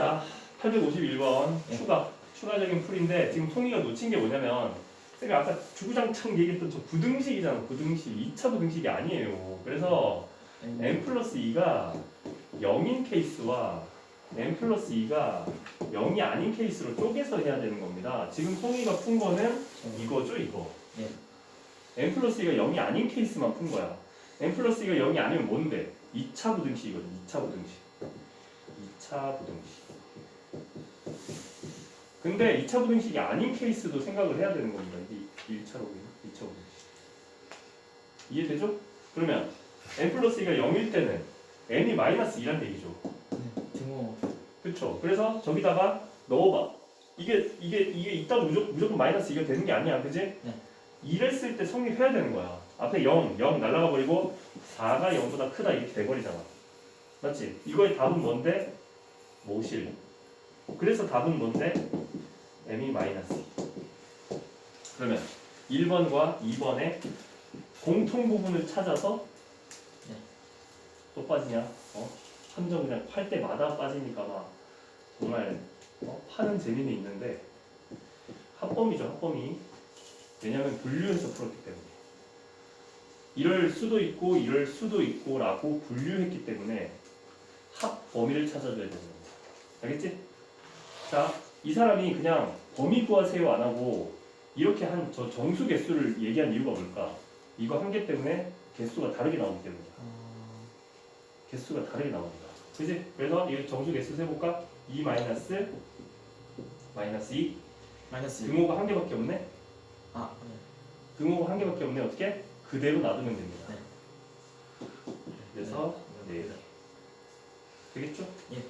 자, 851번 네. 추가 추가적인 풀인데 지금 송이가 놓친 게 뭐냐면 쌤이 아까 주구장창 얘기했던 저 부등식이잖아 부등식. 2차 부등식이 아니에요. 그래서 n 플러스 2가 0인 케이스와 n 플러스 2가 0이 아닌 케이스로 쪼개서 해야 되는 겁니다. 지금 송이가 푼 거는 이거죠 이거? 네. n 플러스 2가 0이 아닌 케이스만 푼 거야. N 플러스 2가 0이 아니면 뭔데? 2차 부등식이거든 2차 부등식 2차 부등식. 근데 2차 부등식이 아닌 케이스도 생각을 해야 되는 겁니다. 이게 1차로 2차 부등식. 이해되죠? 그러면 n 플러스 2가 0일 때는 n이 마이너스 2란 얘기죠. 등호. 그쵸. 그래서 저기다가 넣어봐. 이게 이게 이게 있다고 무조건, 무조건 마이너스 2가 되는 게 아니야. 그지? 네. 2를 쓸때 성립해야 되는 거야. 앞에 0, 0 날라가 버리고 4가 0보다 크다. 이렇게 돼버리잖아. 맞지? 이거의 답은 뭔데? 모실 그래서 답은 뭔데? m이 마이너스 2 그러면 1번과 2번의 공통 부분을 찾아서 네. 또 빠지냐? 어? 함정 그냥 팔 때마다 빠지니까 막 정말 어? 파는 재미는 있는데 합범이죠 합범이 왜냐하면 분류해서 풀었기 때문에 이럴 수도 있고 이럴 수도 있고 라고 분류했기 때문에 합 범위를 찾아줘야 되는 겁니다 알겠지? 자 이 사람이 그냥 범위 구하세요 안 하고 이렇게 한 저 정수 개수를 얘기한 이유가 뭘까? 이거 한 개 때문에 개수가 다르게 나오기 때문이야 어, 개수가 다르게 나옵니다. 그지? 그래서 이 정수 개수 세볼까? 2 마이너스 마이너스 2 마이너스 1 등호가 한 개밖에 없네? 아 네. 등호가 한 개밖에 없네 어떻게? 그대로 놔두면 됩니다. 네. 그래서 네. 네. 되겠죠? 예.